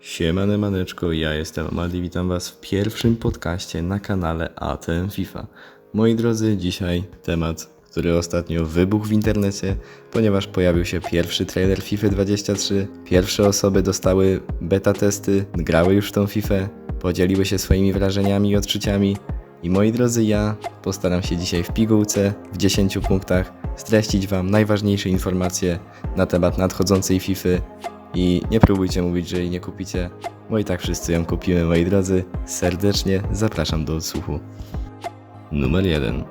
Siemane maneczko, ja jestem Amadi, i witam was w pierwszym podcaście na kanale ATM FIFA. Moi drodzy, dzisiaj temat, który ostatnio wybuchł w internecie, ponieważ pojawił się pierwszy trailer FIFA 23. Pierwsze osoby dostały beta testy, grały już w tą FIFA, podzieliły się swoimi wrażeniami i odczuciami. I moi drodzy, ja postaram się dzisiaj w pigułce, w 10 punktach, streścić wam najważniejsze informacje na temat nadchodzącej FIFA i nie próbujcie mówić, że jej nie kupicie, bo i tak wszyscy ją kupimy, moi drodzy. Serdecznie zapraszam do odsłuchu. Numer 1.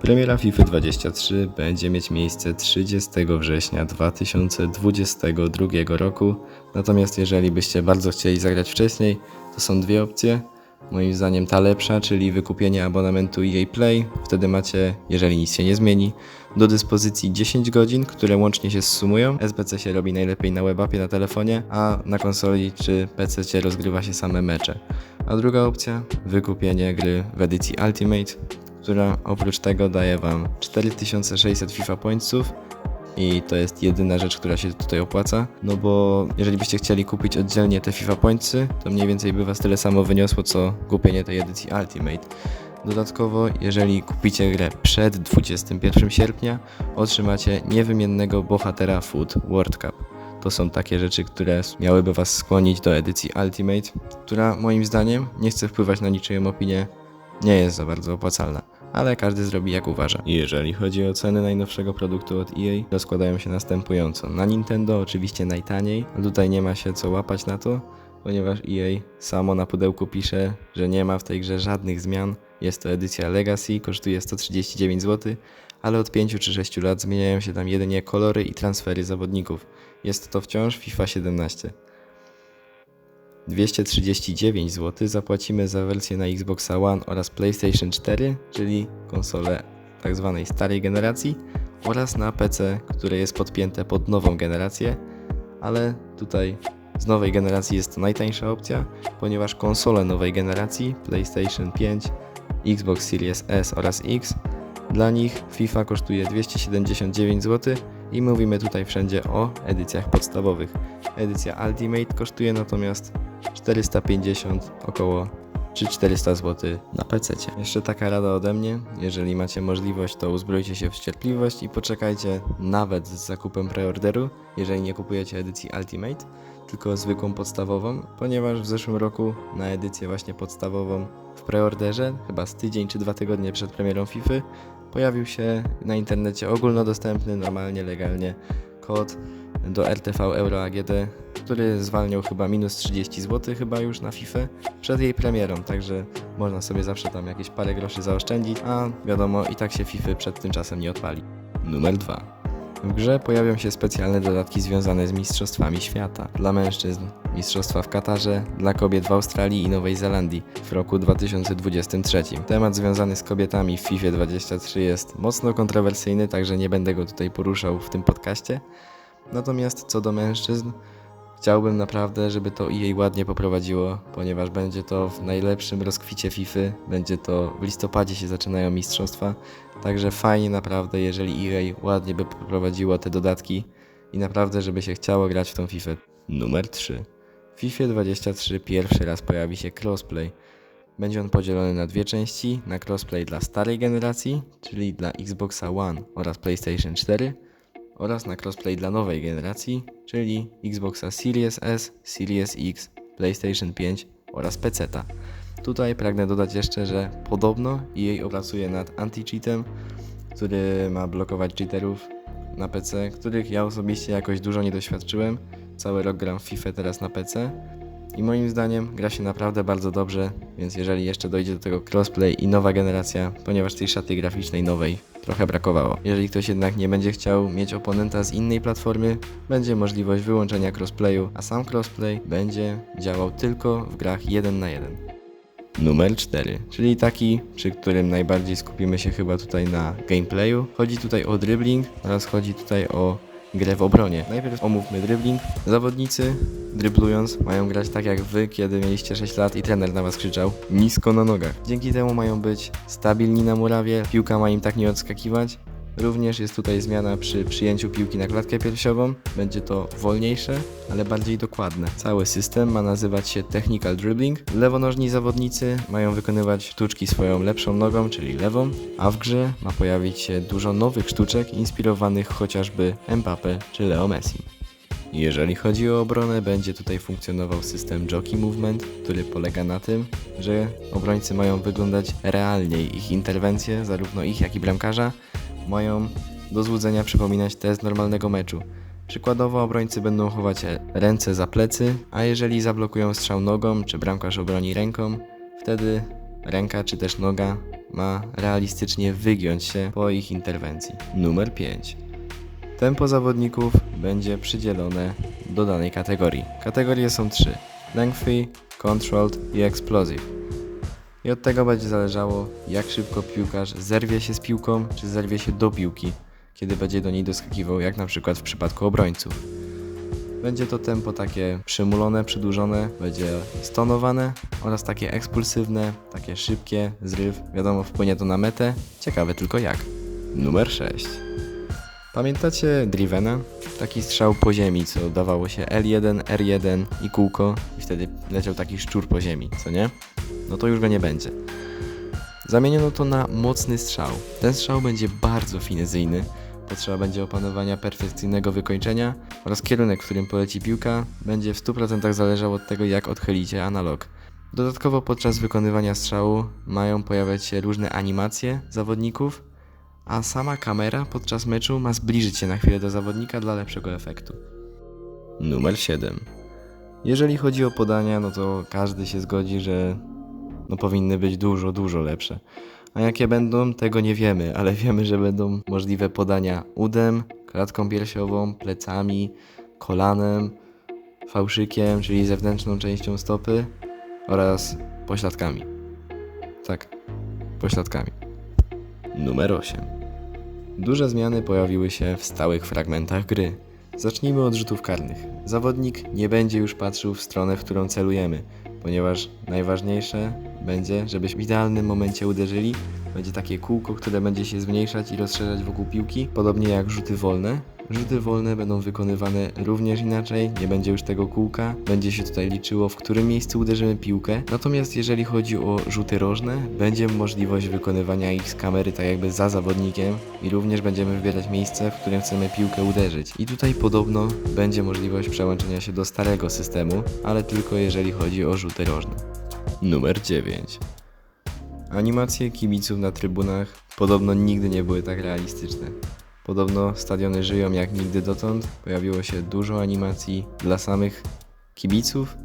Premiera FIFA 23 będzie mieć miejsce 30 września 2022 roku. Natomiast jeżeli byście bardzo chcieli zagrać wcześniej, to są dwie opcje. Moim zdaniem ta lepsza, czyli wykupienie abonamentu EA Play. Wtedy macie, jeżeli nic się nie zmieni, do dyspozycji 10 godzin, które łącznie się zsumują. SBC się robi najlepiej na webapie na telefonie, a na konsoli czy PC rozgrywa się same mecze. A druga opcja, wykupienie gry w edycji Ultimate, która oprócz tego daje Wam 4600 FIFA Pointsów i to jest jedyna rzecz, która się tutaj opłaca, no bo jeżeli byście chcieli kupić oddzielnie te FIFA Pointsy, to mniej więcej by Was tyle samo wyniosło, co kupienie tej edycji Ultimate. Dodatkowo, jeżeli kupicie grę przed 21 sierpnia, otrzymacie niewymiennego bohatera Food World Cup. To są takie rzeczy, które miałyby Was skłonić do edycji Ultimate, która moim zdaniem, nie chcę wpływać na niczyją opinię, nie jest za bardzo opłacalna ale każdy zrobi jak uważa. Jeżeli chodzi o ceny najnowszego produktu od EA, rozkładają się następująco. Na Nintendo oczywiście najtaniej, tutaj nie ma się co łapać na to, ponieważ EA samo na pudełku pisze, że nie ma w tej grze żadnych zmian. Jest to edycja Legacy, kosztuje 139 zł, ale od 5 czy 6 lat zmieniają się tam jedynie kolory i transfery zawodników. Jest to wciąż FIFA 17. 239 zł zapłacimy za wersję na Xbox One oraz PlayStation 4, czyli konsolę tzw. Tak starej generacji, oraz na PC, które jest podpięte pod nową generację, ale tutaj z nowej generacji jest to najtańsza opcja, ponieważ konsole nowej generacji PlayStation 5, Xbox Series S oraz X dla nich FIFA kosztuje 279 zł i mówimy tutaj wszędzie o edycjach podstawowych. Edycja Ultimate kosztuje natomiast 450 około czy 400 zł na PC. Jeszcze taka rada ode mnie, jeżeli macie możliwość, to uzbrojcie się w cierpliwość i poczekajcie nawet z zakupem preorderu, jeżeli nie kupujecie edycji Ultimate, tylko zwykłą podstawową, ponieważ w zeszłym roku na edycję właśnie podstawową w preorderze, chyba z tydzień czy dwa tygodnie przed premierą FIFA, pojawił się na internecie ogólnodostępny, normalnie, legalnie kod do RTV Euro AGD, który zwalniał chyba minus 30 zł chyba już na FIFA przed jej premierą, także można sobie zawsze tam jakieś parę groszy zaoszczędzić, a wiadomo i tak się FIFA przed tym czasem nie odpali. Numer 2. W grze pojawią się specjalne dodatki związane z Mistrzostwami Świata. Dla mężczyzn Mistrzostwa w Katarze, dla kobiet w Australii i Nowej Zelandii w roku 2023. Temat związany z kobietami w FIFA 23 jest mocno kontrowersyjny, także nie będę go tutaj poruszał w tym podcaście. Natomiast co do mężczyzn, Chciałbym naprawdę, żeby to EA ładnie poprowadziło, ponieważ będzie to w najlepszym rozkwicie FIFA, będzie to w listopadzie się zaczynają mistrzostwa, także fajnie naprawdę, jeżeli EA ładnie by poprowadziło te dodatki i naprawdę, żeby się chciało grać w tą FIFA. Numer 3. W FIFA 23 pierwszy raz pojawi się crossplay. Będzie on podzielony na dwie części, na crossplay dla starej generacji, czyli dla Xboxa One oraz PlayStation 4 oraz na crossplay dla nowej generacji, czyli Xboxa Series S, Series X, PlayStation 5 oraz PC. -ta. Tutaj pragnę dodać jeszcze, że podobno EA opracuje nad anti-cheatem, który ma blokować cheaterów na PC, których ja osobiście jakoś dużo nie doświadczyłem. Cały rok gram w FIFA teraz na PC i moim zdaniem gra się naprawdę bardzo dobrze, więc jeżeli jeszcze dojdzie do tego crossplay i nowa generacja, ponieważ tej szaty graficznej nowej trochę brakowało. Jeżeli ktoś jednak nie będzie chciał mieć oponenta z innej platformy, będzie możliwość wyłączenia crossplayu, a sam crossplay będzie działał tylko w grach 1 na 1. Numer 4, czyli taki, przy którym najbardziej skupimy się chyba tutaj na gameplayu. Chodzi tutaj o dribbling oraz chodzi tutaj o grę w obronie. Najpierw omówmy dribbling. Zawodnicy dryblując mają grać tak jak wy, kiedy mieliście 6 lat i trener na was krzyczał nisko na nogach. Dzięki temu mają być stabilni na murawie, piłka ma im tak nie odskakiwać Również jest tutaj zmiana przy przyjęciu piłki na klatkę piersiową. Będzie to wolniejsze, ale bardziej dokładne. Cały system ma nazywać się Technical Dribbling. Lewonożni zawodnicy mają wykonywać sztuczki swoją lepszą nogą, czyli lewą, a w grze ma pojawić się dużo nowych sztuczek inspirowanych chociażby Mbappe czy Leo Messi. Jeżeli chodzi o obronę, będzie tutaj funkcjonował system Jockey Movement, który polega na tym, że obrońcy mają wyglądać realniej. Ich interwencje, zarówno ich jak i bramkarza, mają do złudzenia przypominać te z normalnego meczu. Przykładowo obrońcy będą chować ręce za plecy, a jeżeli zablokują strzał nogą, czy bramkarz obroni ręką, wtedy ręka czy też noga ma realistycznie wygiąć się po ich interwencji. Numer 5. Tempo zawodników będzie przydzielone do danej kategorii. Kategorie są trzy: lengthy, controlled i explosive. I od tego będzie zależało, jak szybko piłkarz zerwie się z piłką, czy zerwie się do piłki, kiedy będzie do niej doskakiwał, jak na przykład w przypadku obrońców. Będzie to tempo takie przymulone, przedłużone, będzie stonowane oraz takie ekspulsywne, takie szybkie, zryw. Wiadomo, wpłynie to na metę. Ciekawe tylko jak. Numer 6. Pamiętacie Drivena? Taki strzał po ziemi, co dawało się L1, R1 i kółko i wtedy leciał taki szczur po ziemi, co nie? No to już go nie będzie. Zamieniono to na mocny strzał. Ten strzał będzie bardzo finezyjny. Potrzeba będzie opanowania perfekcyjnego wykończenia oraz kierunek, w którym poleci piłka, będzie w 100% zależał od tego, jak odchylicie analog. Dodatkowo podczas wykonywania strzału mają pojawiać się różne animacje zawodników, a sama kamera podczas meczu ma zbliżyć się na chwilę do zawodnika dla lepszego efektu. Numer 7. Jeżeli chodzi o podania, no to każdy się zgodzi, że no powinny być dużo, dużo lepsze. A jakie będą, tego nie wiemy, ale wiemy, że będą możliwe podania udem, klatką piersiową, plecami, kolanem, fałszykiem, czyli zewnętrzną częścią stopy oraz pośladkami. Tak, pośladkami. Numer 8. Duże zmiany pojawiły się w stałych fragmentach gry. Zacznijmy od rzutów karnych. Zawodnik nie będzie już patrzył w stronę, w którą celujemy, ponieważ najważniejsze będzie, żebyśmy w idealnym momencie uderzyli. Będzie takie kółko, które będzie się zmniejszać i rozszerzać wokół piłki, podobnie jak rzuty wolne. Rzuty wolne będą wykonywane również inaczej, nie będzie już tego kółka, będzie się tutaj liczyło, w którym miejscu uderzymy piłkę. Natomiast jeżeli chodzi o rzuty rożne, będzie możliwość wykonywania ich z kamery tak jakby za zawodnikiem i również będziemy wybierać miejsce, w którym chcemy piłkę uderzyć. I tutaj podobno będzie możliwość przełączenia się do starego systemu, ale tylko jeżeli chodzi o rzuty rożne. Numer 9. Animacje kibiców na trybunach podobno nigdy nie były tak realistyczne. Podobno stadiony żyją jak nigdy dotąd. Pojawiło się dużo animacji dla samych kibiców.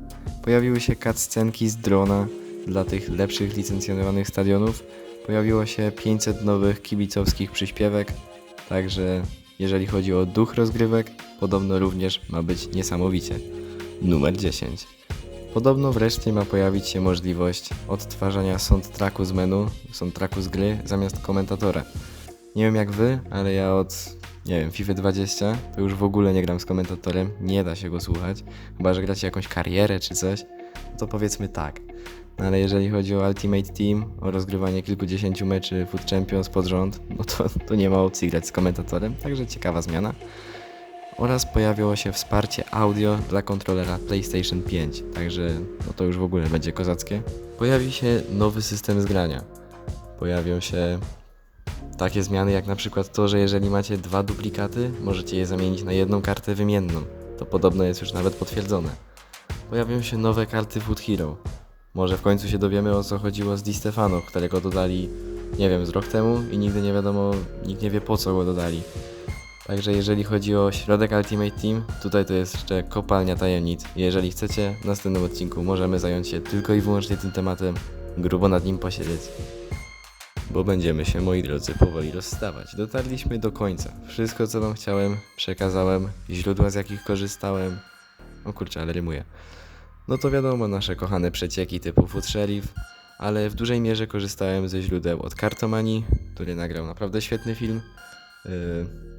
Pojawiły się cutscenki z drona dla tych lepszych licencjonowanych stadionów. Pojawiło się 500 nowych kibicowskich przyśpiewek. Także jeżeli chodzi o duch rozgrywek, podobno również ma być niesamowicie. Numer 10. Podobno wreszcie ma pojawić się możliwość odtwarzania soundtracku z menu, soundtracku z gry zamiast komentatora. Nie wiem jak wy, ale ja od, nie wiem, FIFA 20 to już w ogóle nie gram z komentatorem, nie da się go słuchać. Chyba, że gracie jakąś karierę czy coś, no to powiedzmy tak. No ale jeżeli chodzi o Ultimate Team, o rozgrywanie kilkudziesięciu meczy Food Champions pod rząd, no to, to nie ma opcji grać z komentatorem, także ciekawa zmiana. Oraz pojawiło się wsparcie audio dla kontrolera PlayStation 5, także no to już w ogóle będzie kozackie. Pojawi się nowy system zgrania. Pojawią się takie zmiany jak na przykład to, że jeżeli macie dwa duplikaty, możecie je zamienić na jedną kartę wymienną. To podobno jest już nawet potwierdzone. Pojawią się nowe karty Food Hero. Może w końcu się dowiemy o co chodziło z Di Stefano, którego dodali, nie wiem, z rok temu i nigdy nie wiadomo, nikt nie wie po co go dodali. Także jeżeli chodzi o środek Ultimate Team, tutaj to jest jeszcze kopalnia tajemnic. Jeżeli chcecie, w następnym odcinku możemy zająć się tylko i wyłącznie tym tematem, grubo nad nim posiedzieć. Bo będziemy się, moi drodzy, powoli rozstawać. Dotarliśmy do końca. Wszystko, co wam chciałem, przekazałem. Źródła, z jakich korzystałem. O kurczę, ale rymuję. No to wiadomo, nasze kochane przecieki typu Food Sheriff, ale w dużej mierze korzystałem ze źródeł od Kartomani, który nagrał naprawdę świetny film. Yy,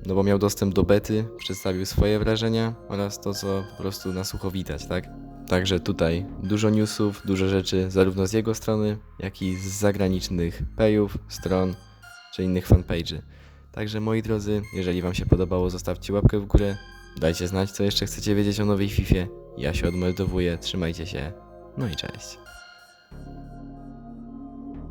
no bo miał dostęp do bety, przedstawił swoje wrażenia oraz to, co po prostu na sucho widać, tak? Także tutaj dużo newsów, dużo rzeczy, zarówno z jego strony, jak i z zagranicznych payów, stron czy innych fanpage'y. Także moi drodzy, jeżeli Wam się podobało, zostawcie łapkę w górę. Dajcie znać, co jeszcze chcecie wiedzieć o nowej FIFA. Ja się odmeldowuję, trzymajcie się. No i cześć.